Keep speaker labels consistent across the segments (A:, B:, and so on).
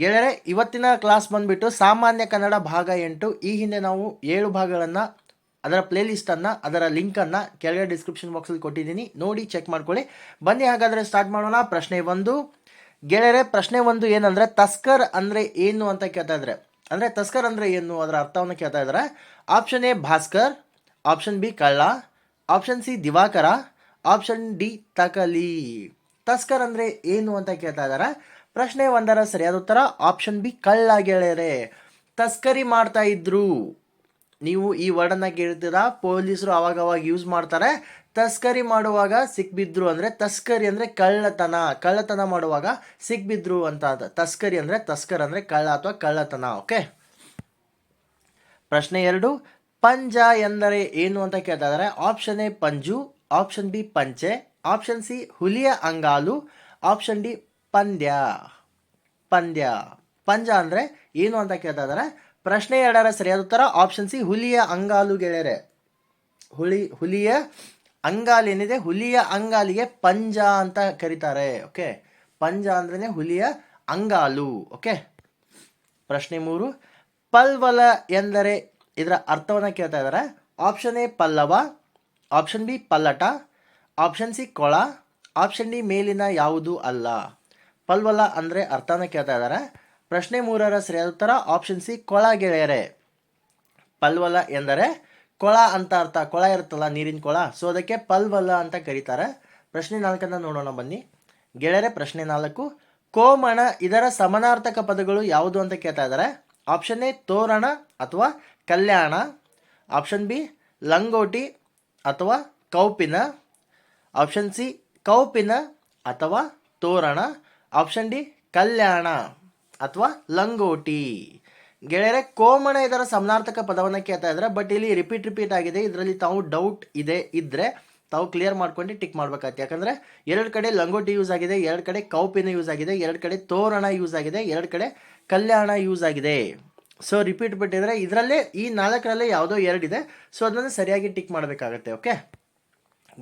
A: ಗೆಳೆಯರೆ, ಇವತ್ತಿನ ಕ್ಲಾಸ್ ಬಂದುಬಿಟ್ಟು ಸಾಮಾನ್ಯ ಕನ್ನಡ ಭಾಗ ಎಂಟು. ಈ ಹಿಂದೆ ನಾವು ಏಳು ಭಾಗಗಳನ್ನು, ಅದರ ಪ್ಲೇಲಿಸ್ಟನ್ನು ಅದರ ಲಿಂಕನ್ನು ಕೆಳಗಡೆ ಡಿಸ್ಕ್ರಿಪ್ಷನ್ ಬಾಕ್ಸಲ್ಲಿ ಕೊಟ್ಟಿದ್ದೀನಿ. ನೋಡಿ ಚೆಕ್ ಮಾಡ್ಕೊಳ್ಳಿ. ಬನ್ನಿ, ಹಾಗಾದರೆ ಸ್ಟಾರ್ಟ್ ಮಾಡೋಣ. ಪ್ರಶ್ನೆ ಒಂದು. ಗೆಳೆಯರೆ, ಪ್ರಶ್ನೆ ಒಂದು ಏನಂದರೆ, ತಸ್ಕರ್ ಅಂದರೆ ಏನು ಅಂತ ಕೇಳ್ತಾ ಇದ್ದಾರೆ. ಅಂದರೆ ತಸ್ಕರ್ ಅಂದರೆ ಏನು? ಅದರ ಅರ್ಥವನ್ನು ಕೇಳ್ತಾ ಇದ್ದಾರೆ. ಆಪ್ಷನ್ ಎ, ಭಾಸ್ಕರ್. ಆಪ್ಷನ್ ಬಿ, ಕಳ್ಳ. ಆಪ್ಷನ್ ಸಿ, ದಿವಾಕರ. ಆಪ್ಷನ್ ಡಿ, ತಕಲಿ. ತಸ್ಕರ್ ಅಂದರೆ ಏನು ಅಂತ ಕೇಳ್ತಾ ಇದ್ದಾರೆ. ಪ್ರಶ್ನೆ ಒಂದರ ಸರಿಯಾದ ಉತ್ತರ ಆಪ್ಷನ್ ಬಿ ಕಳ್ಳ ಗೆಳೆಯರೆ ತಸ್ಕರಿ ಮಾಡ್ತಾ ಇದ್ರು. ನೀವು ಈ ವರ್ಡನ್ನ ಕೇಳ್ತೀರಾ? ಪೊಲೀಸರು ಅವಾಗವಾಗ ಅವಾಗ ಯೂಸ್ ಮಾಡ್ತಾರೆ. ತಸ್ಕರಿ ಮಾಡುವಾಗ ಸಿಕ್ಬಿದ್ರು ಅಂದರೆ ತಸ್ಕರಿ ಅಂದರೆ ಕಳ್ಳತನ. ಕಳ್ಳತನ ಮಾಡುವಾಗ ಸಿಕ್ಬಿದ್ರು ಅಂತ ತಸ್ಕರಿ ಅಂದರೆ ತಸ್ಕರ್ ಅಂದರೆ ಕಳ್ಳ ಅಥವಾ ಕಳ್ಳತನ, ಓಕೆ? ಪ್ರಶ್ನೆ ಎರಡು, ಪಂಜ ಎಂದರೆ ಏನು ಅಂತ ಕೇಳ್ತಾ ಇದ್ದಾರೆ ಆಪ್ಷನ್ ಎ ಪಂಜು, ಆಪ್ಷನ್ ಬಿ ಪಂಚೆ, ಆಪ್ಷನ್ ಸಿ ಹುಲಿಯ ಅಂಗಾಲು, ಆಪ್ಷನ್ ಡಿ ಪಂದ್ಯ. ಪಂದ್ಯ. ಪಂಜ ಅಂದರೆ ಏನು ಅಂತ ಕೇಳ್ತಾ ಇದ್ದಾರೆ? ಪ್ರಶ್ನೆ ಎರಡರ ಸರಿಯಾದ ಉತ್ತರ ಆಪ್ಷನ್ ಸಿ, ಹುಲಿಯ ಅಂಗಾಲು ಗೆಳೆಯರೆ. ಹುಲಿ, ಹುಲಿಯ ಅಂಗಾಲು ಏನಿದೆ? ಹುಲಿಯ ಅಂಗಾಲಿಗೆ ಪಂಜ ಅಂತ ಕರೀತಾರೆ ಓಕೆ ಪಂಜ ಅಂದ್ರೆ ಹುಲಿಯ ಅಂಗಾಲು ಓಕೆ ಪ್ರಶ್ನೆ ಮೂರು, ಪಲ್ವಲ ಎಂದರೆ ಇದರ ಅರ್ಥವನ್ನು ಕೇಳ್ತಾ ಇದ್ದಾರೆ. ಆಪ್ಷನ್ ಎ ಪಲ್ಲವ ಆಪ್ಷನ್ ಬಿ ಪಲ್ಲಟ ಆಪ್ಷನ್ ಸಿ ಕೊಳ ಆಪ್ಷನ್ ಡಿ ಮೇಲಿನ ಯಾವುದು ಅಲ್ಲ. ಪಲ್ವಲ ಅಂದರೆ ಅರ್ಥನ ಕೇಳ್ತಾ ಇದ್ದಾರೆ. ಪ್ರಶ್ನೆ ಮೂರರ ಸರಿಯಾದ ಉತ್ತರ ಆಪ್ಷನ್ ಸಿ ಕೊಳ ಗೆಳೆಯರೆ. ಪಲ್ವಲ ಎಂದರೆ ಕೊಳ ಅಂತ ಅರ್ಥ, ಕೊಳ ಇರುತ್ತಲ್ಲ, ನೀರಿನ ಕೊಳ. ಸೊ ಅದಕ್ಕೆ ಪಲ್ವಲ ಅಂತ ಕರೀತಾರೆ. ಪ್ರಶ್ನೆ ನಾಲ್ಕನ್ನ ನೋಡೋಣ ಬನ್ನಿ. ಗೆಳೆಯರೆ, ಪ್ರಶ್ನೆ ನಾಲ್ಕು. ಕೋಮಣ ಇದರ ಸಮಾನಾರ್ಥಕ ಪದಗಳು ಯಾವುದು ಅಂತ ಕೇಳ್ತಾ ಇದ್ದಾರೆ. ಆಪ್ಷನ್ ಎ ತೋರಣ ಅಥವಾ ಕಲ್ಯಾಣ. ಆಪ್ಷನ್ ಬಿ ಲಂಗೋಟಿ ಅಥವಾ ಕೌಪಿನ. ಆಪ್ಷನ್ ಸಿ ಕೌಪಿನ ಅಥವಾ ತೋರಣ. ಆಪ್ಷನ್ ಡಿ, ಕಲ್ಯಾಣ ಅಥವಾ ಲಂಗೋಟಿ. ಗೆಳೆಯರೆ, ಕೋಮಣ ಇದರ ಸಮನಾರ್ಥಕ ಪದವನ್ನು ಕೇಳ್ತಾ ಇದ್ದಾರೆ ಬಟ್ ಇಲ್ಲಿ ರಿಪೀಟ್ ರಿಪೀಟ್ ಆಗಿದೆ. ಇದರಲ್ಲಿ ತಾವು ಡೌಟ್ ಇದೆ ಇದ್ದರೆ ತಾವು ಕ್ಲಿಯರ್ ಮಾಡ್ಕೊಂಡು ಟಿಕ್ ಮಾಡ್ಬೇಕಾಗ್ತದೆ ಯಾಕಂದರೆ ಎರಡು ಕಡೆ ಲಂಗೋಟಿ ಯೂಸ್ ಆಗಿದೆ, ಎರಡು ಕಡೆ ಕೌಪಿನ ಯೂಸ್ ಆಗಿದೆ, ಎರಡು ಕಡೆ ತೋರಣ ಯೂಸ್ ಆಗಿದೆ, ಎರಡು ಕಡೆ ಕಲ್ಯಾಣ ಯೂಸ್ ಆಗಿದೆ. ಸೊ ರಿಪೀಟ್ ಬಿಟ್ಟಿದ್ರೆ ಇದರಲ್ಲೇ, ಈ ನಾಲ್ಕರಲ್ಲೇ ಯಾವುದೋ ಎರಡಿದೆ ಸೊ ಅದನ್ನು ಸರಿಯಾಗಿ ಟಿಕ್ ಮಾಡಬೇಕಾಗತ್ತೆ ಓಕೆ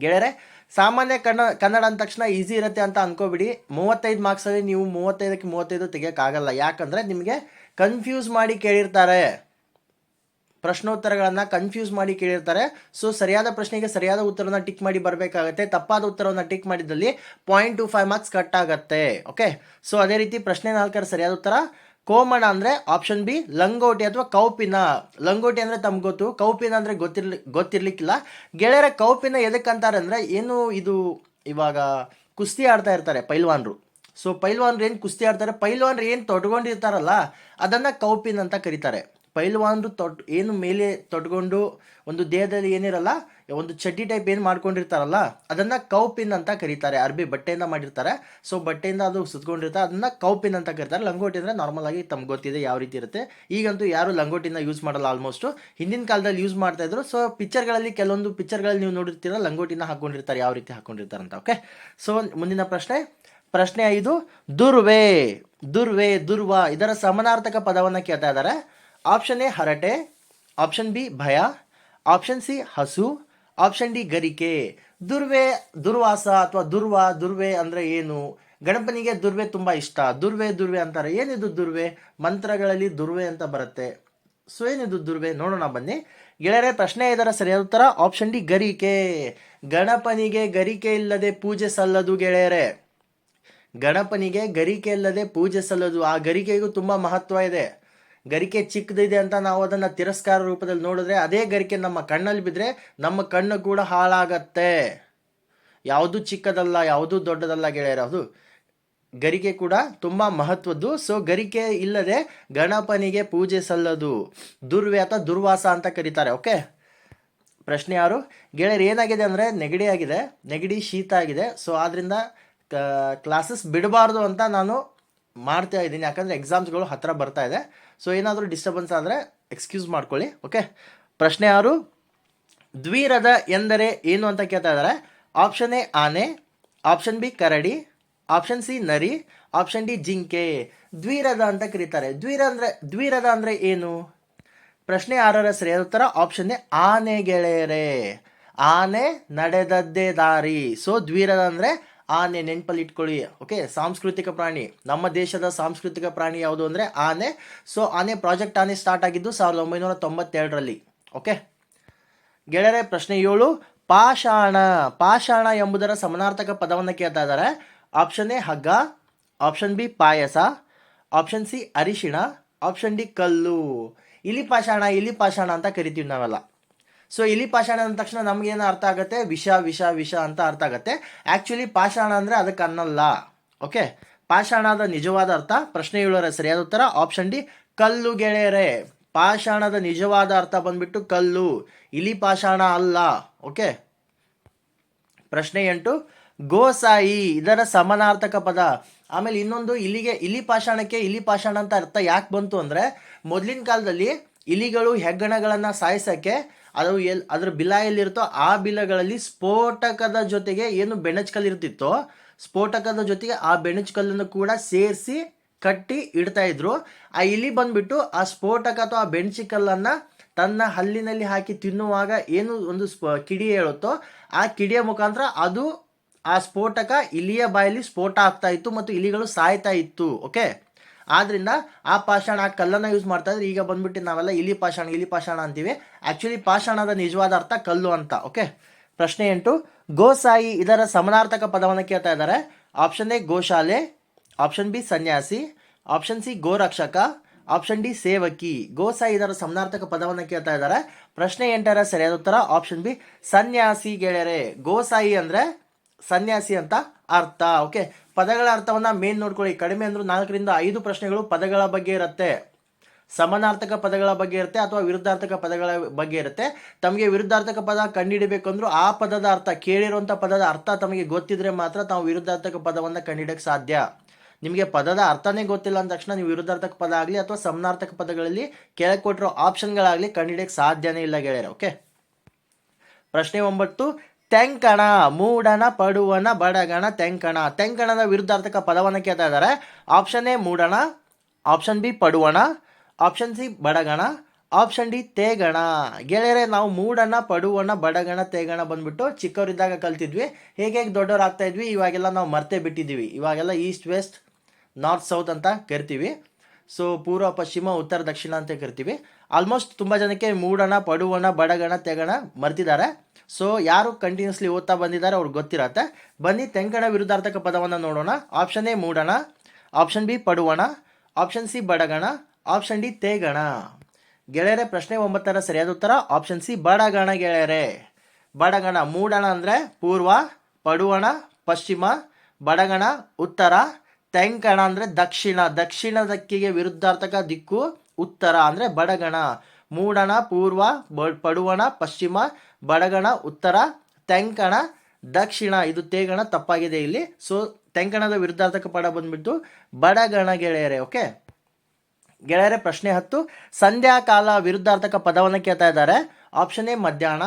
A: ಗೆಳೆಯರೆ ಸಾಮಾನ್ಯ ಕನ್ನಡ ಕನ್ನಡ ಅಂದ ತಕ್ಷಣ ಈಸಿ ಇರುತ್ತೆ ಅಂತ ಅನ್ಕೋಬಿಡಿ. ಮೂವತ್ತೈದು ಮಾರ್ಕ್ಸಲ್ಲಿ ನೀವು ಮೂವತ್ತೈದಕ್ಕೆ ಮೂವತ್ತೈದು ತೆಗಿಯೋಕ್ಕಾಗಲ್ಲ. ಯಾಕಂದರೆ ನಿಮಗೆ ಕನ್ಫ್ಯೂಸ್ ಮಾಡಿ ಕೇಳಿರ್ತಾರೆ. ಪ್ರಶ್ನೋತ್ತರಗಳನ್ನು ಕನ್ಫ್ಯೂಸ್ ಮಾಡಿ ಕೇಳಿರ್ತಾರೆ. ಸೊ ಸರಿಯಾದ ಪ್ರಶ್ನೆಗೆ ಸರಿಯಾದ ಉತ್ತರನ ಟಿಕ್ ಮಾಡಿ ಬರಬೇಕಾಗತ್ತೆ. ತಪ್ಪಾದ ಉತ್ತರವನ್ನು ಟಿಕ್ ಮಾಡಿದಲ್ಲಿ point two five marks cut ಆಗುತ್ತೆ. ಓಕೆ ಸೊ ಅದೇ ರೀತಿ ಪ್ರಶ್ನೆ ನಾಲ್ಕರ ಸರಿಯಾದ ಉತ್ತರ. ಕೋಮಣ ಅಂದರೆ ಆಪ್ಷನ್ ಬಿ ಲಂಗೋಟಿ ಅಥವಾ ಕೌಪಿನ. ಲಂಗೋಟಿ ಅಂದರೆ ತಮ್ಗೆ ಗೊತ್ತು, ಕೌಪಿನ ಅಂದರೆ ಗೊತ್ತಿರ್ಲಿ, ಗೊತ್ತಿರ್ಲಿಕ್ಕಿಲ್ಲ. ಗೆಳೆಯರ, ಕೌಪಿನ ಎದಕ್ಕೆ ಅಂತಾರೆ ಅಂದರೆ ಏನು ಇದು ಇವಾಗ ಕುಸ್ತಿ ಆಡ್ತಾ ಇರ್ತಾರೆ ಪೈಲ್ವಾನ್ರು. ಸೊ ಪೈಲ್ವಾನ್ರು ಏನು ಕುಸ್ತಿ ಆಡ್ತಾರೆ? ಪೈಲ್ವಾನ್ರು ಏನು ತೊಡ್ಕೊಂಡಿರ್ತಾರಲ್ಲ, ಅದನ್ನು ಕೌಪಿನ್ ಅಂತ ಕರೀತಾರೆ. ಪೈಲ್ವಾನ್ರು ತೊಟ್, ಏನು ಮೇಲೆ ತೊಟ್ಕೊಂಡು ಒಂದು ದೇಹದಲ್ಲಿ ಏನಿರಲ್ಲ, ಒಂದು ಚಡ್ಡಿ ಟೈಪ್ ಏನು ಮಾಡ್ಕೊಂಡಿರ್ತಾರಲ್ಲ, ಅದನ್ನು ಕೌಪಿನ್ ಅಂತ ಕರೀತಾರೆ. ಅರ್ಬಿ ಬಟ್ಟೆಯಿಂದ ಮಾಡಿರ್ತಾರೆ. ಸೊ ಬಟ್ಟೆಯಿಂದ ಅದು ಸುತ್ಕೊಂಡಿರ್ತಾರೆ. ಅದನ್ನು ಕೌಪಿನ್ ಅಂತ ಕರೀತಾರೆ. ಲಂಗೋಟಿ ಅಂದರೆ ನಾರ್ಮಲ್ ಆಗಿ ತಮ್ಗೆ ಗೊತ್ತಿದೆ ಯಾವ ರೀತಿ ಇರುತ್ತೆ. ಈಗಂತೂ ಯಾರು ಲಂಗೋಟಿನ ಯೂಸ್ ಮಾಡಲ್ಲ ಆಲ್ಮೋಸ್ಟು ಹಿಂದಿನ ಕಾಲದಲ್ಲಿ ಯೂಸ್ ಮಾಡ್ತಾ ಇದ್ರು. ಸೊ ಪಿಕ್ಚರ್ಗಳಲ್ಲಿ ಕೆಲವೊಂದು ಪಿಕ್ಚರ್ಗಳಲ್ಲಿ ನೀವು ನೋಡಿರ್ತೀರ, ಲಂಗೋಟಿನ ಹಾಕೊಂಡಿರ್ತಾರೆ, ಯಾವ ರೀತಿ ಹಾಕೊಂಡಿರ್ತಾರೆ ಅಂತ. ಓಕೆ ಸೊ ಮುಂದಿನ ಪ್ರಶ್ನೆ. ಪ್ರಶ್ನೆ ಐದು, ದುರ್ವೆ ದುರ್ವೆ, ದುರ್ವ ಇದರ ಸಮಾನಾರ್ಥಕ ಪದವನ್ನು ಕೇಳ್ತಾ ಇದ್ದಾರೆ. ಆಪ್ಷನ್ ಎ ಹರಟೆ. ಆಪ್ಷನ್ ಬಿ ಭಯ. ಆಪ್ಷನ್ ಸಿ ಹಸು. ಆಪ್ಷನ್ ಡಿ ಗರಿಕೆ. ದುರ್ವೆ, ದುರ್ವಾಸ ಅಥವಾ ದುರ್ವ, ದುರ್ವೆ ಅಂದರೆ ಏನು? ಗಣಪನಿಗೆ ದುರ್ವೆ ತುಂಬ ಇಷ್ಟ. ದುರ್ವೆ ದುರ್ವೆ ಅಂತಾರೆ. ಏನಿದು ದುರ್ವೆ? ಮಂತ್ರಗಳಲ್ಲಿ ದುರ್ವೆ ಅಂತ ಬರುತ್ತೆ. ಸೊ ಏನಿದು ದುರ್ವೆ? ನೋಡೋಣ ಬನ್ನಿ. ಗೆಳೆಯರೆ, ಪ್ರಶ್ನೆ ಇದರ ಸರಿಯಾದ ಉತ್ತರ. ಆಪ್ಷನ್ ಡಿ ಗರಿಕೆ. ಗಣಪನಿಗೆ ಗರಿಕೆ ಇಲ್ಲದೆ ಪೂಜೆ ಸಲ್ಲದು ಗೆಳೆಯರೆ. ಗಣಪನಿಗೆ ಗರಿಕೆ ಇಲ್ಲದೆ ಪೂಜೆ ಸಲ್ಲದು. ಆ ಗರಿಕೆಗೂ ತುಂಬ ಮಹತ್ವ ಇದೆ. ಗರಿಕೆ ಚಿಕ್ಕದಿದೆ ಅಂತ ನಾವು ಅದನ್ನು ತಿರಸ್ಕಾರ ರೂಪದಲ್ಲಿ ನೋಡಿದ್ರೆ ಅದೇ ಗರಿಕೆ ನಮ್ಮ ಕಣ್ಣಲ್ಲಿ ಬಿದ್ದರೆ ನಮ್ಮ ಕಣ್ಣು ಕೂಡ ಹಾಳಾಗತ್ತೆ. ಯಾವುದು ಚಿಕ್ಕದಲ್ಲ, ಯಾವುದು ದೊಡ್ಡದಲ್ಲ ಗೆಳೆಯರದು ಗರಿಕೆ ಕೂಡ ತುಂಬ ಮಹತ್ವದ್ದು. ಸೊ ಗರಿಕೆ ಇಲ್ಲದೆ ಗಣಪನಿಗೆ ಪೂಜೆ ಸಲ್ಲದು. ದುರ್ವೆ ದುರ್ವಾಸ ಅಂತ ಕರೀತಾರೆ ಓಕೆ ಪ್ರಶ್ನೆ ಯಾರು? ಗೆಳೆಯರು, ಏನಾಗಿದೆ ಅಂದರೆ ನೆಗಡಿ ಆಗಿದೆ, ನೆಗಡಿ ಶೀತ ಆಗಿದೆ. ಸೊ ಆದ್ದರಿಂದ ಕ್ಲಾಸಸ್ ಬಿಡಬಾರ್ದು ಅಂತ ನಾನು ಮಾಡ್ತಾ ಇದ್ದೀನಿ. ಯಾಕಂದರೆ ಎಕ್ಸಾಮ್ಸ್ಗಳು ಹತ್ತಿರ ಬರ್ತಾ ಇದೆ. ಸೊ ಏನಾದರೂ ಡಿಸ್ಟರ್ಬೆನ್ಸ್ ಆದರೆ ಎಕ್ಸ್ಕ್ಯೂಸ್ ಮಾಡ್ಕೊಳ್ಳಿ ಓಕೆ ಪ್ರಶ್ನೆ ಯಾರು ದ್ವಿರದ ಎಂದರೆ ಏನು ಅಂತ ಕೇಳ್ತಾ ಇದ್ದಾರೆ? ಆಪ್ಷನ್ ಎ ಆನೆ ಆಪ್ಷನ್ ಬಿ ಕರಡಿ ಆಪ್ಷನ್ ಸಿ ನರಿ ಆಪ್ಷನ್ ಡಿ ಜಿಂಕೆ. ದ್ವಿರದ ಅಂತ ಕರೀತಾರೆ. ದ್ವಿರ ಅಂದರೆ, ದ್ವಿರದ ಅಂದರೆ ಏನು? ಪ್ರಶ್ನೆ ಆರರ ಸರಿಯಾದ ಉತ್ತರ ಆಪ್ಷನ್ ಎ ಆನೆ ಗೆಳೆಯರೆ ಆನೆ ನಡೆದದ್ದೇ ದಾರಿ. ಸೊ ದ್ವಿರದ ಅಂದರೆ ಆನೆ ನೆನಪಲ್ಲಿ ಇಟ್ಕೊಳ್ಳಿ ಓಕೆ ಸಾಂಸ್ಕೃತಿಕ ಪ್ರಾಣಿ. ನಮ್ಮ ದೇಶದ ಸಾಂಸ್ಕೃತಿಕ ಪ್ರಾಣಿ ಯಾವುದು ಅಂದರೆ ಆನೆ. ಸೊ ಆನೆ ಪ್ರಾಜೆಕ್ಟ್ ಆನೆ ಸ್ಟಾರ್ಟ್ ಆಗಿದ್ದು ಸಾವಿರದ ಒಂಬೈನೂರ ತೊಂಬತ್ತೆರಡರಲ್ಲಿ ಓಕೆ ಗೆಳೆಯರೆ, ಪ್ರಶ್ನೆ ಏಳು, ಪಾಷಾಣ. ಪಾಷಾಣ ಎಂಬುದರ ಸಮಾನಾರ್ಥಕ ಪದವನ್ನು ಕೇಳ್ತಾ ಇದ್ದಾರೆ. ಆಪ್ಷನ್ ಎ, ಹಗ್ಗ. ಆಪ್ಷನ್ ಬಿ, ಪಾಯಸ. ಆಪ್ಷನ್ ಸಿ, ಅರಿಶಿಣ. ಆಪ್ಷನ್ ಡಿ, ಕಲ್ಲು. ಇಲಿ ಪಾಷಾಣ ಇಲಿ ಪಾಷಾಣ ಅಂತ ಕರಿತೀವಿ ನಾವೆಲ್ಲ. ಸೊ ಇಲಿ ಪಾಷಾಣ ಅಂದ ತಕ್ಷಣ ನಮಗೇನು ಅರ್ಥ ಆಗುತ್ತೆ? ವಿಷ ವಿಷ ವಿಷ ಅಂತ ಅರ್ಥ ಆಗುತ್ತೆ. ಆ್ಯಕ್ಚುಲಿ ಪಾಷಾಣ ಅಂದರೆ ಅದಕ್ಕೆ ಅನ್ನಲ್ಲ. ಓಕೆ ಪಾಷಾಣದ ನಿಜವಾದ ಅರ್ಥ, ಪ್ರಶ್ನೆ ಏಳರ ಸರಿಯಾದ ಉತ್ತರ? ಆಪ್ಷನ್ ಡಿ ಕಲ್ಲು ಗೆಳೆಯರೆ. ಪಾಷಾಣದ ನಿಜವಾದ ಅರ್ಥ ಬಂದ್ಬಿಟ್ಟು ಕಲ್ಲು. ಇಲಿ ಪಾಷಾಣ ಅಲ್ಲ. ಓಕೆ ಪ್ರಶ್ನೆ ಎಂಟು, ಗೋಸಾಯಿ, ಇದರ ಸಮಾನಾರ್ಥಕ ಪದ. ಆಮೇಲೆ ಇನ್ನೊಂದು ಇಲಿಗೆ ಇಲಿ ಪಾಷಾಣಕ್ಕೆ ಇಲಿ ಪಾಷಾಣ ಅಂತ ಅರ್ಥ ಯಾಕೆ ಬಂತು ಅಂದರೆ, ಮೊದಲಿನ ಕಾಲದಲ್ಲಿ ಇಲಿಗಳು ಹೆಗ್ಗಣಗಳನ್ನು ಸಾಯಿಸೋಕ್ಕೆ ಅದು ಎಲ್, ಅದ್ರ ಬಿಲ ಎಲ್ಲಿರುತ್ತೋ ಆ ಬಿಲಗಳಲ್ಲಿ ಸ್ಫೋಟಕದ ಜೊತೆಗೆ ಏನು ಬೆಣಚ್ಕಲ್ ಇರ್ತಿತ್ತೋ, ಸ್ಫೋಟಕದ ಜೊತೆಗೆ ಆ ಬೆಣಚ್ಕಲ್ಲನ್ನು ಕೂಡ ಸೇರಿಸಿ ಕಟ್ಟಿ ಇಡ್ತಾ ಇದ್ರು. ಆ ಇಲಿ ಬಂದ್ಬಿಟ್ಟು ಆ ಸ್ಫೋಟಕ ಅಥವಾ ಆ ಬೆಣಚಿಕಲ್ಲನ್ನು ತನ್ನ ಹಲ್ಲಿನಲ್ಲಿ ಹಾಕಿ ತಿನ್ನುವಾಗ ಏನು ಒಂದು ಸ್ಪ ಕಿಡಿ ಹೇಳುತ್ತೋ, ಆ ಕಿಡಿಯ ಮುಖಾಂತರ ಅದು ಆ ಸ್ಫೋಟಕ ಇಲಿಯ ಬಾಯಲ್ಲಿ ಸ್ಫೋಟ ಆಗ್ತಾ ಇತ್ತು ಮತ್ತು ಇಲಿಗಳು ಸಾಯ್ತಾ ಇತ್ತು. ಓಕೆ ಆದ್ರಿಂದ ಆ ಪಾಷಾಣ ಆ ಕಲ್ಲನ್ನು ಯೂಸ್ ಮಾಡ್ತಾ ಇದ್ರೆ ಈಗ ಬಂದ್ಬಿಟ್ಟು ನಾವೆಲ್ಲ ಇಲಿ ಪಾಷಾಣ ಇಲಿ ಪಾಷಾಣ ಅಂತೀವಿ. ಆ್ಯಕ್ಚುಲಿ ಪಾಷಾಣದ ನಿಜವಾದ ಅರ್ಥ ಕಲ್ಲು ಅಂತ ಓಕೆ ಪ್ರಶ್ನೆ ಎಂಟು, ಗೋಸಾಯಿ ಇದರ ಸಮನಾರ್ಥಕ ಪದವನ್ನು ಕೇಳ್ತಾ ಇದ್ದಾರೆ. ಆಪ್ಷನ್ ಎ, ಗೋಶಾಲೆ ಆಪ್ಷನ್ ಬಿ, ಸನ್ಯಾಸಿ ಆಪ್ಷನ್ ಸಿ, ಗೋರಕ್ಷಕ ಆಪ್ಷನ್ ಡಿ, ಸೇವಕಿ. ಗೋಸಾಯಿ ಇದರ ಸಮನಾರ್ಥಕ ಪದವನ್ನು ಕೇಳ್ತಾ ಇದ್ದಾರೆ. ಪ್ರಶ್ನೆ ಎಂಟರ ಸರಿಯಾದ ಉತ್ತರ ಆಪ್ಷನ್ ಬಿ, ಸನ್ಯಾಸಿ ಗೆಳೆಯರೆ. ಗೋಸಾಯಿ ಅಂದರೆ ಸನ್ಯಾಸಿ ಅಂತ ಅರ್ಥ ಓಕೆ ಪದಗಳ ಅರ್ಥವನ್ನ ಮೇನ್ ನೋಡ್ಕೊಳ್ಳಿ. ಕಡಿಮೆ ಅಂದ್ರೂ ನಾಲ್ಕರಿಂದ ಐದು ಪ್ರಶ್ನೆಗಳು ಪದಗಳ ಬಗ್ಗೆ ಇರುತ್ತೆ. ಸಮಾನಾರ್ಥಕ ಪದಗಳ ಬಗ್ಗೆ ಇರುತ್ತೆ ಅಥವಾ ವಿರುದ್ಧಾರ್ಥಕ ಪದಗಳ ಬಗ್ಗೆ ಇರುತ್ತೆ. ತಮಗೆ ವಿರುದ್ಧಾರ್ಥಕ ಪದ ಕಂಡುಹಿಡಬೇಕು ಅಂದ್ರೂ ಆ ಪದದ ಅರ್ಥ ಕೇಳಿರುವಂಥ ಪದದ ಅರ್ಥ ತಮಗೆ ಗೊತ್ತಿದ್ರೆ ಮಾತ್ರ ತಾವು ವಿರುದ್ಧಾರ್ಥಕ ಪದವನ್ನು ಕಂಡುಹಿಡಕ್ಕೆ ಸಾಧ್ಯ. ನಿಮಗೆ ಪದದ ಅರ್ಥನೇ ಗೊತ್ತಿಲ್ಲ ಅಂದ ತಕ್ಷಣ ನೀವು ವಿರುದ್ಧಾರ್ಥಕ ಪದ ಆಗಲಿ ಅಥವಾ ಸಮಾನಾರ್ಥಕ ಪದಗಳಲ್ಲಿ ಕೆಳಗೆ ಕೊಟ್ಟಿರೋ ಆಪ್ಷನ್ಗಳಾಗಲಿ ಕಂಡುಹಿಡಕ್ಕೆ ಸಾಧ್ಯನೇ ಇಲ್ಲ ಗೆಳೆಯರೆ ಓಕೆ ಪ್ರಶ್ನೆ ಒಂಬತ್ತು ತೆಂಕಣ ಮೂಡಣ ಪಡುವಣ ಬಡಗಣ, ತೆಂಕಣ. ತೆಂಕಣದ ವಿರುದ್ಧಾರ್ಥಕ ಪದವನ್ನು ಕೇಳ್ತಾ ಇದ್ದಾರೆ. ಆಪ್ಷನ್ ಎ ಮೂಡಣ ಆಪ್ಷನ್ ಬಿ ಪಡುವಣ ಆಪ್ಷನ್ ಸಿ, ಬಡಗಣ, ಆಪ್ಷನ್ ಡಿ, ತೇಗಣ. ಗೆಳೆಯರೆ, ನಾವು ಮೂಡಣ ಪಡುವಣ ಬಡಗಣ, ತೇಗಣ ಬಂದ್ಬಿಟ್ಟು ಚಿಕ್ಕವರಿದ್ದಾಗ ಕಲ್ತಿದ್ವಿ. ಹೇಗೆ ಹೇಗೆ ದೊಡ್ಡವರಾಗ್ತಾ ಇದ್ವಿ, ಇವಾಗೆಲ್ಲ ನಾವು ಮರ್ತೇ ಬಿಟ್ಟಿದ್ದೀವಿ. ಇವಾಗೆಲ್ಲ ಈಸ್ಟ್, ವೆಸ್ಟ್, ನಾರ್ತ್, ಸೌತ್ ಅಂತ ಕರಿತೀವಿ. ಸೊ ಪೂರ್ವ, ಪಶ್ಚಿಮ, ಉತ್ತರ, ದಕ್ಷಿಣ ಅಂತ ಕರಿತೀವಿ. ಆಲ್ಮೋಸ್ಟ್ ತುಂಬ ಜನಕ್ಕೆ ಮೂಡಣ, ಪಡುವಣ, ಬಡಗಣ, ತೆಗಣ ಮರ್ತಿದ್ದಾರೆ. ಸೊ ಯಾರು ಕಂಟಿನ್ಯೂಸ್ಲಿ ಓದ್ತಾ ಬಂದಿದ್ದಾರೆ ಅವ್ರಿಗೆ ಗೊತ್ತಿರತ್ತೆ. ಬನ್ನಿ ತೆಂಕಣ ವಿರುದ್ಧಾರ್ಥಕ ಪದವನ್ನು ನೋಡೋಣ. ಆಪ್ಷನ್ ಎ ಮೂಡಣ. ಆಪ್ಷನ್ ಬಿ ಪಡುವಣ. ಆಪ್ಷನ್ ಸಿ ಬಡಗಣ. ಆಪ್ಷನ್ ಡಿ ತೇಗಣ. ಗೆಳೆಯರೆ, ಪ್ರಶ್ನೆ ಒಂಬತ್ತರ ಸರಿಯಾದ ಉತ್ತರ. ಆಪ್ಷನ್ ಸಿ ಬಡಗಣ ಗೆಳೆಯರೆ. ಬಡಗಣ, ಮೂಡಣ ಅಂದರೆ ಪೂರ್ವ, ಪಡುವಣ, ಪಶ್ಚಿಮ, ಬಡಗಣ, ಉತ್ತರ ತೆಂಕಣ ಅಂದರೆ ದಕ್ಷಿಣ ದಕ್ಷಿಣ ದಿಕ್ಕಿಗೆ ವಿರುದ್ಧಾರ್ಥಕ ದಿಕ್ಕು ಉತ್ತರ ಅಂದರೆ ಬಡಗಣ. ಮೂಡಣ, ಪೂರ್ವ ಪಡುವಣ, ಪಶ್ಚಿಮ, ಬಡಗಣ, ಉತ್ತರ ತೆಂಕಣ ದಕ್ಷಿಣ. ಇದು ತೇಗಣ ತಪ್ಪಾಗಿದೆ ಇಲ್ಲಿ. ಸೊ ತೆಂಕಣದ ವಿರುದ್ಧಾರ್ಥಕ ಪದ ಬಂದ್ಬಿಟ್ಟು ಬಡಗಣ ಗೆಳೆಯರೆ, ಓಕೆ? ಗೆಳೆಯರೆ, ಪ್ರಶ್ನೆ ಹತ್ತು. ಸಂಧ್ಯಾಕಾಲ ವಿರುದ್ಧಾರ್ಥಕ ಪದವನ್ನು ಕೇಳ್ತಾ ಇದ್ದಾರೆ. ಆಪ್ಷನ್ ಎ, ಮಧ್ಯಾಹ್ನ.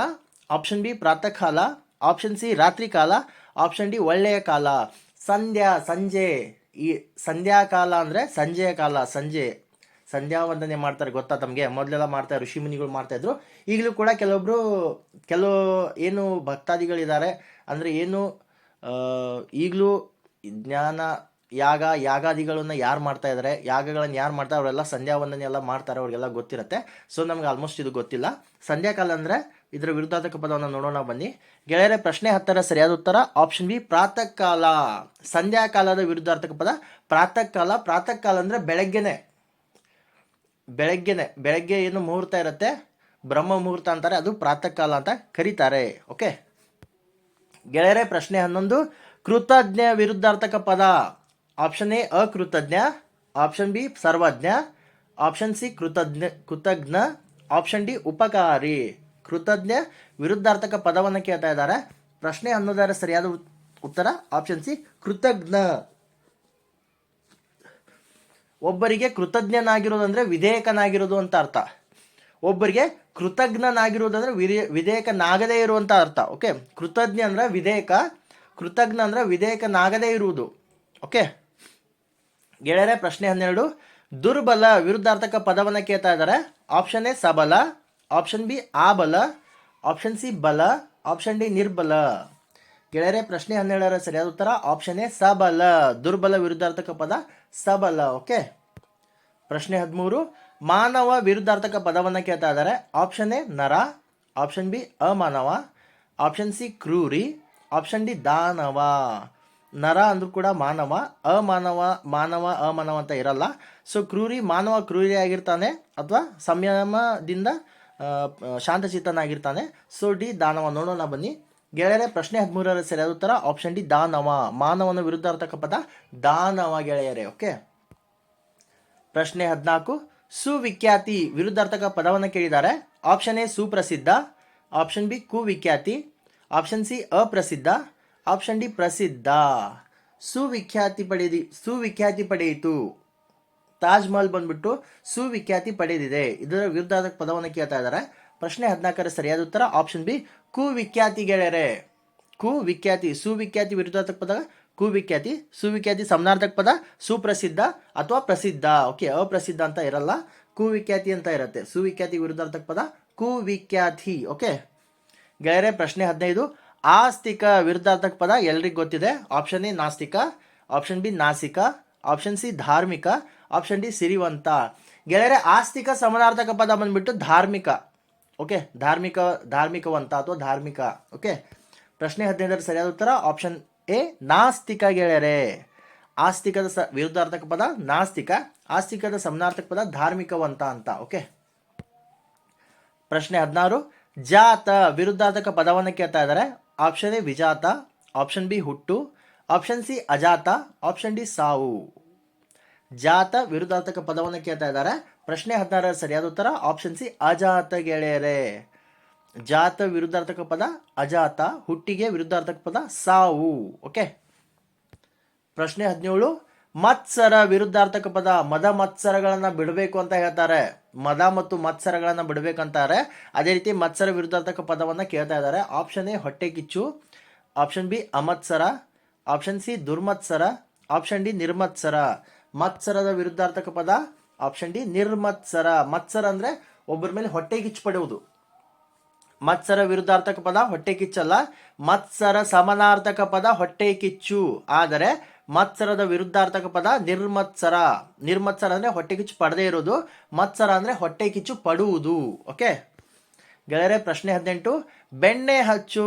A: ಆಪ್ಷನ್ ಬಿ ಪ್ರಾತಃ ಕಾಲ ಆಪ್ಷನ್ ಸಿ ರಾತ್ರಿ ಕಾಲ ಆಪ್ಷನ್ ಡಿ, ಒಳ್ಳೆಯ ಕಾಲ. ಸಂಧ್ಯಾ, ಸಂಜೆ. ಈ ಸಂಧ್ಯಾಕಾಲ ಅಂದರೆ ಸಂಜೆಯ ಕಾಲ, ಸಂಜೆ. ಸಂಧ್ಯಾ ವಂದನೆ ಮಾಡ್ತಾರೆ, ಗೊತ್ತಾ ತಮಗೆ? ಮೊದಲೆಲ್ಲ ಮಾಡ್ತಾರೆ ಋಷಿ ಮುನಿಗಳು ಮಾಡ್ತಾಯಿದ್ರು ಈಗಲೂ ಕೂಡ ಕೆಲವೊಬ್ಬರು ಕೆಲವು ಏನು ಭಕ್ತಾದಿಗಳಿದ್ದಾರೆ ಅಂದರೆ ಏನು ಈಗಲೂ ಜ್ಞಾನ, ಯಾಗ, ಯಾಗಾದಿಗಳನ್ನು ಯಾರು ಮಾಡ್ತಾ ಇದ್ದಾರೆ ಯಾಗಗಳನ್ನು ಯಾರು ಮಾಡ್ತಾರೆ ಅವರೆಲ್ಲ ಸಂಧ್ಯಾ ವಂದನೆ ಎಲ್ಲ ಮಾಡ್ತಾರೆ, ಅವ್ರಿಗೆಲ್ಲ ಗೊತ್ತಿರುತ್ತೆ. ಸೊ ನಮ್ಗೆ ಆಲ್ಮೋಸ್ಟ್ ಇದು ಗೊತ್ತಿಲ್ಲ. ಸಂಧ್ಯಾಕಾಲ ಅಂದರೆ ಇದರ ವಿರುದ್ಧಾರ್ಥಕ ಪದವನ್ನು ನೋಡೋಣ, ಬನ್ನಿ. ಗೆಳೆಯರ, ಪ್ರಶ್ನೆ ಹತ್ತರ ಸರಿಯಾದ ಉತ್ತರ. ಆಪ್ಷನ್ ಬಿ ಪ್ರಾತಃ ಕಾಲ ಸಂಧ್ಯಾಕಾಲದ ವಿರುದ್ಧಾರ್ಥಕ ಪದ. ಪ್ರಾತಃ ಕಾಲ ಪ್ರಾತಃ ಕಾಲ ಅಂದರೆ ಬೆಳಗ್ಗೆನೆ. ಬೆಳಗ್ಗೆನೆ. ಬೆಳಗ್ಗೆ ಏನು ಮುಹೂರ್ತ ಇರುತ್ತೆ? ಬ್ರಹ್ಮ ಮುಹೂರ್ತ ಅಂತಾರೆ. ಅದು ಪ್ರಾತಃ ಕಾಲ ಅಂತ ಕರೀತಾರೆ. ಓಕೆ ಗೆಳೆಯರೆ, ಪ್ರಶ್ನೆ ಹನ್ನೊಂದು. ಕೃತಜ್ಞ ವಿರುದ್ಧಾರ್ಥಕ ಪದ. ಆಪ್ಷನ್ ಎ ಅಕೃತಜ್ಞ. ಆಪ್ಷನ್ ಬಿ ಸರ್ವಜ್ಞ. ಆಪ್ಷನ್ ಸಿ ಕೃತಜ್ಞ ಕೃತಜ್ಞ. ಆಪ್ಷನ್ ಡಿ ಉಪಕಾರಿ. ಕೃತಜ್ಞ ವಿರುದ್ಧಾರ್ಥಕ ಪದವನ್ನು ಕೇಳ್ತಾ ಇದ್ದಾರೆ. ಪ್ರಶ್ನೆ ಅನ್ನೋದರ ಸರಿಯಾದ ಉತ್- ಉತ್ತರ ಆಪ್ಷನ್ ಸಿ ಕೃತಜ್ಞ. ಒಬ್ಬರಿಗೆ ಕೃತಜ್ಞನಾಗಿರೋದು ಅಂದರೆ ವಿಧೇಯಕನಾಗಿರೋದು ಅಂತ ಅರ್ಥ. ಒಬ್ಬರಿಗೆ ಕೃತಜ್ಞನಾಗಿರೋದು ಅಂದರೆ ವಿಧೇ ವಿಧೇಯಕನಾಗದೇ ಇರುವಂಥ ಅರ್ಥ ಓಕೆ ಕೃತಜ್ಞ ಅಂದ್ರೆ ವಿಧೇಯಕ, ಕೃತಜ್ಞ ಅಂದ್ರೆ ವಿಧೇಯಕನಾಗದೇ ಇರುವುದು ಓಕೆ ಗೆಳೆಯರೆ, ಪ್ರಶ್ನೆ ಹನ್ನೆರಡು. ದುರ್ಬಲ ವಿರುದ್ಧಾರ್ಥಕ ಪದವನ್ನು ಕೇಳ್ತಾ ಇದ್ದಾರೆ. ಆಪ್ಷನ್ ಎ ಸಬಲ. ಆಪ್ಷನ್ ಬಿ ಆ ಬಲ ಆಪ್ಷನ್ ಸಿ ಬಲ ಆಪ್ಷನ್ ಡಿ ನಿರ್ಬಲ ಗೆಳೆಯರೆ, ಪ್ರಶ್ನೆ ಹನ್ನೆರಡರ ಸರಿಯಾದ ಉತ್ತರ ಆಪ್ಷನ್ ಎ ಸಬಲ ದುರ್ಬಲ ವಿರುದ್ಧಾರ್ಥಕ ಪದ ಸಬಲ ಓಕೆ ಪ್ರಶ್ನೆ ಹದಿಮೂರು, ಮಾನವ ವಿರುದ್ಧಾರ್ಥಕ ಪದವನ್ನು ಕೇಳ್ತಾ ಇದ್ದಾರೆ. ಆಪ್ಷನ್ ಎ ನರ. ಆಪ್ಷನ್ ಬಿ ಅಮಾನವ. ಆಪ್ಷನ್ ಸಿ ಕ್ರೂರಿ. ಆಪ್ಷನ್ ಡಿ ದಾನವ. ನರ ಅಂದ್ರೂ ಕೂಡ ಮಾನವ, ಅಮಾನವ ಮಾನವ, ಅಮಾನವ ಅಂತ ಇರಲ್ಲ. ಸೊ ಕ್ರೂರಿ, ಮಾನವ ಕ್ರೂರಿ ಆಗಿರ್ತಾನೆ ಅಥವಾ ಸಂಯಮದಿಂದ ಶಾಂತಚಿತ್ತನಾಗಿರ್ತಾನೆ. ಸೊ, ಡಿ, ದಾನವ. ನೋಡೋಣ ಬನ್ನಿ. ಗೆಳೆಯರೇ, ಪ್ರಶ್ನೆ ಹದಿಮೂರರ ಸರಿಯಾದ ಉತ್ತರ ಆಪ್ಷನ್ ಡಿ, ದಾನವ. ಮಾನವನ ವಿರುದ್ಧಾರ್ಥಕ ಪದ ದಾನವ ಗೆಳೆಯರೇ, ಓಕೆ? ಪ್ರಶ್ನೆ ಹದಿನಾಲ್ಕು. ಸುವಿಖ್ಯಾತಿ ವಿರುದ್ಧಾರ್ಥಕ ಪದವನ್ನು ಕೇಳಿದ್ದಾರೆ ಆಪ್ಷನ್ ಎ ಸುಪ್ರಸಿದ್ಧ. ಆಪ್ಷನ್ ಬಿ ಕುವಿಖ್ಯಾತಿ. ಆಪ್ಷನ್ ಸಿ ಅಪ್ರಸಿದ್ಧ. ಆಪ್ಷನ್ ಡಿ ಪ್ರಸಿದ್ಧ. ಸುವಿಖ್ಯಾತಿ ಪಡೆದಿ ಸುವಿಖ್ಯಾತಿ ಪಡೆಯಿತು. ತಾಜ್ ಮಹಲ್ ಬಂದ್ಬಿಟ್ಟು ಸುವಿಖ್ಯಾತಿ ಪಡೆದಿದೆ. ಇದರ ವಿರುದ್ಧಾರ್ಥಕ ಪದವನ್ನು ಕೇಳ್ತಾ ಇದ್ದಾರೆ. ಪ್ರಶ್ನೆ ಹದಿನಾಲ್ಕರ ಸರಿಯಾದ ಉತ್ತರ ಆಪ್ಷನ್ ಬಿ ಕುವಿಖ್ಯಾತಿ ಗೆಳೆಯರೆ. ಕುವಿಖ್ಯಾತಿ, ಸುವಿಖ್ಯಾತಿ ವಿರುದ್ಧಾರ್ಥಕ ಪದ, ಕುವಿಖ್ಯಾತಿ, ಸುವಿಖ್ಯಾತಿ ಸಮನಾರ್ಥಕ ಪದ, ಸುಪ್ರಸಿದ್ಧ ಅಥವಾ ಪ್ರಸಿದ್ಧ. ಓಕೆ ಅಪ್ರಸಿದ್ಧ ಅಂತ ಇರಲ್ಲ. ಕುವಿಖ್ಯಾತಿ ಅಂತ ಇರುತ್ತೆ. ಸುವಿಖ್ಯಾತಿ ವಿರುದ್ಧಾರ್ಥಕ ಪದ, ಕುವಿಖ್ಯಾತಿ. ಓಕೆ ಗೆಳೆಯರೆ, ಪ್ರಶ್ನೆ ಹದಿನೈದು. ಆಸ್ತಿಕ ವಿರುದ್ಧಾರ್ಥಕ ಪದ ಎಲ್ರಿಗೂ ಗೊತ್ತಿದೆ? ಆಪ್ಷನ್ ಎ ನಾಸ್ತಿಕ. ಆಪ್ಷನ್ ಬಿ ನಾಸಿಕ. ಆಪ್ಷನ್ ಸಿ ಧಾರ್ಮಿಕ. ಆಪ್ಷನ್ ಡಿ ಸಿರಿವಂತ. ಗೆಳೆಯರೆ, ಆಸ್ತಿಕ ಸಮನಾರ್ಥಕ ಪದ ಬಂದ್ಬಿಟ್ಟು ಧಾರ್ಮಿಕ. ಓಕೆ ಧಾರ್ಮಿಕ, ಧಾರ್ಮಿಕವಂತ ಅಥವಾ ಧಾರ್ಮಿಕ. ಓಕೆ ಪ್ರಶ್ನೆ ಹದಿನೈದರ ಸರಿಯಾದ ಉತ್ತರ? ಆಪ್ಷನ್ ಎ ನಾಸ್ತಿಕ ಗೆಳೆಯರೆ. ಆಸ್ತಿಕದ ಸ, ವಿರುದ್ಧಾರ್ಥಕ ಪದ, ನಾಸ್ತಿಕ. ಆಸ್ತಿಕದ ಸಮನಾರ್ಥಕ ಪದ, ಧಾರ್ಮಿಕವಂತ ಅಂತ. ಓಕೆ ಪ್ರಶ್ನೆ ಹದಿನಾರು. ಜಾತ, ವಿರುದ್ಧಾರ್ಥಕ ಪದವನ್ನು ಕೇಳ್ತಾ ಇದ್ದಾರೆ. ಆಪ್ಷನ್ ಎ ವಿಜಾತ. ಆಪ್ಷನ್ ಬಿ ಹುಟ್ಟು. ಆಪ್ಷನ್ ಸಿ ಅಜಾತ. ಆಪ್ಷನ್ ಡಿ ಸಾವು. ಜಾತ ವಿರುದ್ಧಾರ್ಥಕ ಪದವನ್ನು ಕೇಳ್ತಾ ಇದ್ದಾರೆ. ಪ್ರಶ್ನೆ ಹದಿನಾರರ ಸರಿಯಾದ ಉತ್ತರ ಆಪ್ಷನ್ ಸಿ ಅಜಾತ ಗೆಳೆಯರೆ. ಜಾತ ವಿರುದ್ಧಾರ್ಥಕ ಪದ, ಅಜಾತ, ಹುಟ್ಟಿಗೆ ವಿರುದ್ಧಾರ್ಥಕ ಪದ, ಸಾವು. ಓಕೆ ಪ್ರಶ್ನೆ ಹದಿನೇಳು, ಮತ್ಸರ ವಿರುದ್ಧಾರ್ಥಕ ಪದ, ಮದ ಮತ್ಸರಗಳನ್ನ ಬಿಡಬೇಕು ಅಂತ ಹೇಳ್ತಾರೆ. ಮದ ಮತ್ತು ಮತ್ಸರಗಳನ್ನ ಬಿಡಬೇಕಂತಾರೆ. ಅದೇ ರೀತಿ ಮತ್ಸರ ವಿರುದ್ಧಾರ್ಥಕ ಪದವನ್ನ ಕೇಳ್ತಾ ಇದ್ದಾರೆ. ಆಪ್ಷನ್ ಎ ಹೊಟ್ಟೆ ಕಿಚ್ಚು. ಆಪ್ಷನ್ ಬಿ ಅಮತ್ಸರ. ಆಪ್ಷನ್ ಸಿ ದುರ್ಮತ್ಸರ. ಆಪ್ಷನ್ ಡಿ ನಿರ್ಮತ್ಸರ. ಮತ್ಸರದ ವಿರುದ್ಧಾರ್ಥಕ ಪದ ಆಪ್ಷನ್ ಡಿ ನಿರ್ಮತ್ಸರ. ಮತ್ಸರ ಅಂದ್ರೆ ಒಬ್ಬರ ಮೇಲೆ ಹೊಟ್ಟೆ ಕಿಚ್ಚು ಪಡುವುದು ಮತ್ಸರ ವಿರುದ್ಧಾರ್ಥಕ ಪದ ಹೊಟ್ಟೆ ಕಿಚ್ಚಲ್ಲ. ಮತ್ಸರ ಸಮಾನಾರ್ಥಕ ಪದ ಹೊಟ್ಟೆ ಕಿಚ್ಚು. ಆದರೆ ಮತ್ಸರದ ವಿರುದ್ಧಾರ್ಥಕ ಪದ ನಿರ್ಮತ್ಸರ. ನಿರ್ಮತ್ಸರ ಅಂದ್ರೆ ಹೊಟ್ಟೆ ಕಿಚ್ಚು ಪಡದೇ ಇರೋದು. ಮತ್ಸರ ಅಂದ್ರೆ ಹೊಟ್ಟೆ ಕಿಚ್ಚು ಪಡುವುದು. ಓಕೆ ಗೆಳೆಯರೆ, ಪ್ರಶ್ನೆ ಹದಿನೆಂಟು. ಬೆಣ್ಣೆ ಹಚ್ಚು.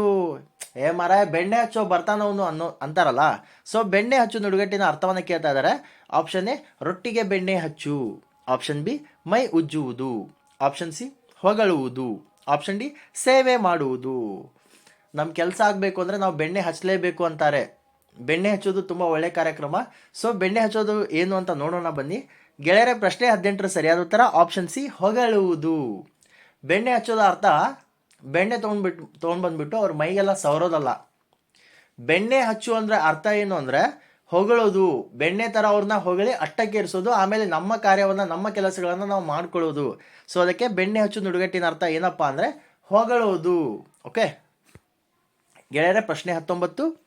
A: ಏ ಮರ ಬೆಣ್ಣೆ ಹಚ್ಚೋ ಬರ್ತಾನವನು ಅನ್ನೋ, ಅಂತಾರಲ್ಲ. ಸೊ ಬೆಣ್ಣೆ ಹಚ್ಚು ನುಡುಗಟ್ಟಿನ ಅರ್ಥವನ್ನು ಕೇಳ್ತಾ ಇದ್ದಾರೆ ಆಪ್ಷನ್ ಎ, ರೊಟ್ಟಿಗೆ ಬೆಣ್ಣೆ ಹಚ್ಚು. ಆಪ್ಷನ್ ಬಿ, ಮೈ ಉಜ್ಜುವುದು. ಆಪ್ಷನ್ ಸಿ, ಹೊಗಳುವುದು. ಆಪ್ಷನ್ ಡಿ, ಸೇವೆ ಮಾಡುವುದು. ನಮ್ಮ ಕೆಲಸ ಆಗಬೇಕು ಅಂದರೆ ನಾವು ಬೆಣ್ಣೆ ಹಚ್ಚಲೇಬೇಕು ಅಂತಾರೆ. ಬೆಣ್ಣೆ ಹಚ್ಚೋದು ತುಂಬ ಒಳ್ಳೆ ಕಾರ್ಯಕ್ರಮ. ಸೊ ಬೆಣ್ಣೆ ಹಚ್ಚೋದು ಏನು ಅಂತ ನೋಡೋಣ ಬನ್ನಿ. ಗೆಳೆಯರ, ಪ್ರಶ್ನೆ ಹದಿನೆಂಟರ ಸರಿಯಾದ ಉತ್ತರ. ಆಪ್ಷನ್ ಸಿ, ಹೊಗಳುವುದು. ಬೆಣ್ಣೆ ಹಚ್ಚೋದ ಅರ್ಥ ಬೆಣ್ಣೆ ತೊಗೊಂಡ್ಬಿಟ್ಟು ತೊಗೊಂಡು ಬಂದ್ಬಿಟ್ಟು ಅವ್ರ ಮೈಗೆಲ್ಲ ಸವರೋದಲ್ಲ. ಬೆಣ್ಣೆ ಹಚ್ಚು ಅಂದ್ರೆ ಅರ್ಥ ಏನು ಅಂದ್ರೆ ಹೊಗಳೋದು. ಬೆಣ್ಣೆ ತರ ಅವ್ರನ್ನ ಹೊಗಳಿ ಅಟ್ಟಕ್ಕೇರಿಸೋದು ಆಮೇಲೆ ನಮ್ಮ ಕಾರ್ಯವನ್ನ, ನಮ್ಮ ಕೆಲಸಗಳನ್ನ ನಾವು ಮಾಡ್ಕೊಳ್ಳೋದು. ಸೊ ಅದಕ್ಕೆ ಬೆಣ್ಣೆ ಹಚ್ಚು ನುಡುಗಟ್ಟಿನ ಅರ್ಥ ಏನಪ್ಪಾ ಅಂದ್ರೆ ಹೊಗಳೋದು. ಓಕೆ ಗೆಳೆಯರ, ಪ್ರಶ್ನೆ ಹತ್ತೊಂಬತ್ತು.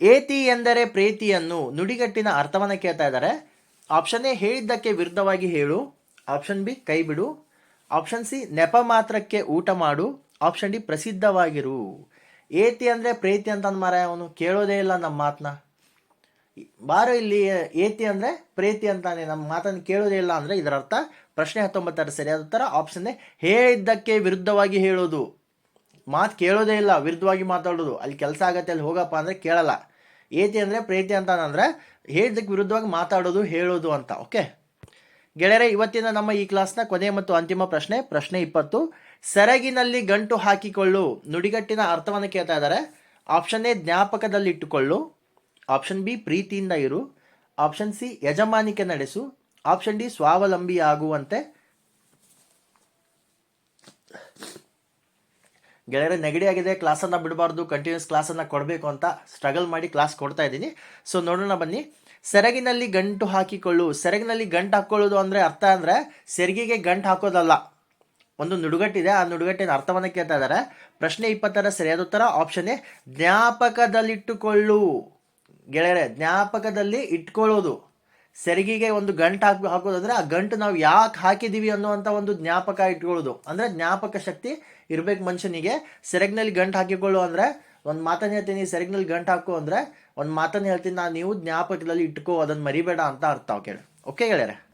A: ಏತಿ ಎಂದರೆ ಪ್ರೀತಿಯನ್ನು? ನುಡಿಗಟ್ಟಿನ ಅರ್ಥವನ್ನ ಕೇಳ್ತಾ ಇದ್ದಾರೆ. ಆಪ್ಷನ್ ಎ, ಹೇಳಿದ್ದಕ್ಕೆ ವಿರುದ್ಧವಾಗಿ ಹೇಳು. ಆಪ್ಷನ್ ಬಿ, ಕೈ ಬಿಡು. ಆಪ್ಷನ್ ಸಿ, ನೆಪ ಮಾತ್ರಕ್ಕೆ ಊಟ ಮಾಡು. ಆಪ್ಷನ್ ಡಿ ಪ್ರಸಿದ್ಧವಾಗಿರು. ಏತಿ ಅಂದ್ರೆ ಪ್ರೀತಿ ಅಂತ ಮಾರ ಅವನು ಕೇಳೋದೇ ಇಲ್ಲ ನಮ್ಮ ಮಾತನ್ನ ಬಾರೋ ಇಲ್ಲಿ ಏತಿ ಅಂದ್ರೆ ಪ್ರೀತಿ ಅಂತಾನೆ ನಮ್ಮ ಮಾತನ್ನು ಕೇಳೋದೇ ಇಲ್ಲ ಅಂದ್ರೆ ಇದರ ಅರ್ಥ ಪ್ರಶ್ನೆ ಹತ್ತೊಂಬತ್ತರ ಸರಿಯಾದ ಉತ್ತರ ಆಪ್ಷನ್ ಹೇಳಿದ್ದಕ್ಕೆ ವಿರುದ್ಧವಾಗಿ ಹೇಳೋದು. ಮಾತು ಕೇಳೋದೇ ಇಲ್ಲ, ವಿರುದ್ಧವಾಗಿ ಮಾತಾಡೋದು. ಅಲ್ಲಿ ಕೆಲಸ ಆಗತ್ತೆ, ಅಲ್ಲಿ ಹೋಗಪ್ಪ ಅಂದ್ರೆ ಕೇಳಲ್ಲ. ಏತಿ ಅಂದ್ರೆ ಪ್ರೀತಿ ಅಂತ ಅಂದ್ರೆ ಹೇಳಿದ್ದಕ್ಕೆ ವಿರುದ್ಧವಾಗಿ ಮಾತಾಡೋದು, ಹೇಳೋದು ಅಂತ, ಓಕೆ? ಗೆಳೆಯರೇ, ಇವತ್ತಿನ ನಮ್ಮ ಈ ಕ್ಲಾಸ್ನ ಕೊನೆ ಮತ್ತು ಅಂತಿಮ ಪ್ರಶ್ನೆ ಪ್ರಶ್ನೆ ಇಪ್ಪತ್ತು. ಸೆರಗಿನಲ್ಲಿ ಗಂಟು ಹಾಕಿಕೊಳ್ಳು. ನುಡಿಗಟ್ಟಿನ ಅರ್ಥವನ್ನು ಕೇಳ್ತಾ ಇದ್ದಾರೆ. ಆಪ್ಷನ್ ಎ ಜ್ಞಾಪಕದಲ್ಲಿಟ್ಟುಕೊಳ್ಳು ಆಪ್ಷನ್ ಬಿ, ಪ್ರೀತಿಯಿಂದ ಇರು. ಆಪ್ಷನ್ ಸಿ, ಯಜಮಾನಿಕೆ ನಡೆಸು. ಆಪ್ಷನ್ ಡಿ, ಸ್ವಾವಲಂಬಿ ಆಗುವಂತೆ. ಗೆಳೆಯರೆ, ನೆಗಡಿ ಆಗಿದೆ. ಕ್ಲಾಸನ್ನು ಬಿಡಬಾರ್ದು. ಕಂಟಿನ್ಯೂಸ್ ಕ್ಲಾಸನ್ನು ಕೊಡಬೇಕು ಅಂತ ಸ್ಟ್ರಗಲ್ ಮಾಡಿ ಕ್ಲಾಸ್ ಕೊಡ್ತಾ ಇದ್ದೀನಿ. ಸೊ ನೋಡೋಣ ಬನ್ನಿ. ಸೆರಗಿನಲ್ಲಿ ಗಂಟು ಹಾಕಿಕೊಳ್ಳು. ಸೆರಗಿನಲ್ಲಿ ಗಂಟು ಹಾಕ್ಕೊಳ್ಳೋದು ಅಂದರೆ ಅರ್ಥ ಅಂದರೆ ಸೆರಗಿಗೆ ಗಂಟು ಹಾಕೋದಲ್ಲ. ಒಂದು ನುಡುಗಟ್ಟಿದೆ, ಆ ನುಡುಗಟ್ಟಿನ ಅರ್ಥವನ್ನು ಕೇಳ್ತಾ ಇದ್ದಾರೆ. ಪ್ರಶ್ನೆ ಇಪ್ಪತ್ತರ ಸರಿಯಾದ ಉತ್ತರ ಆಪ್ಷನ್ ಎ, ಜ್ಞಾಪಕದಲ್ಲಿಟ್ಟುಕೊಳ್ಳು. ಗೆಳೆಯರೆ, ಜ್ಞಾಪಕದಲ್ಲಿ ಇಟ್ಕೊಳ್ಳೋದು. ಸೆರಗಿಗೆ ಒಂದು ಗಂಟು ಹಾಕಿ, ಹಾಕೋದಂದ್ರೆ ಆ ಗಂಟು ನಾವು ಯಾಕೆ ಹಾಕಿದೀವಿ ಅನ್ನುವಂಥ ಒಂದು ಜ್ಞಾಪಕ ಇಟ್ಕೊಳ್ಳೋದು. ಅಂದ್ರೆ ಜ್ಞಾಪಕ ಶಕ್ತಿ ಇರ್ಬೇಕು ಮನುಷ್ಯನಿಗೆ. ಸೆರಗಿನಲ್ಲಿ ಗಂಟು ಹಾಕಿಕೊಳ್ಳು ಅಂದ್ರೆ, ಒಂದು ಮಾತನ್ನು ಹೇಳ್ತೀನಿ, ಸೆರಗ್ನಲ್ಲಿ ಗಂಟು ಹಾಕು ಅಂದ್ರೆ, ಒಂದು ಮಾತನ್ನು ಹೇಳ್ತೀನಿ ನಾನು ನೀವು ಜ್ಞಾಪಕದಲ್ಲಿ ಇಟ್ಕೋ ಅದನ್ನು ಮರಿಬೇಡ ಅಂತ ಅರ್ಥ ಕೇಳಿ ಓಕೆ ಗೆಳೆಯರೆ?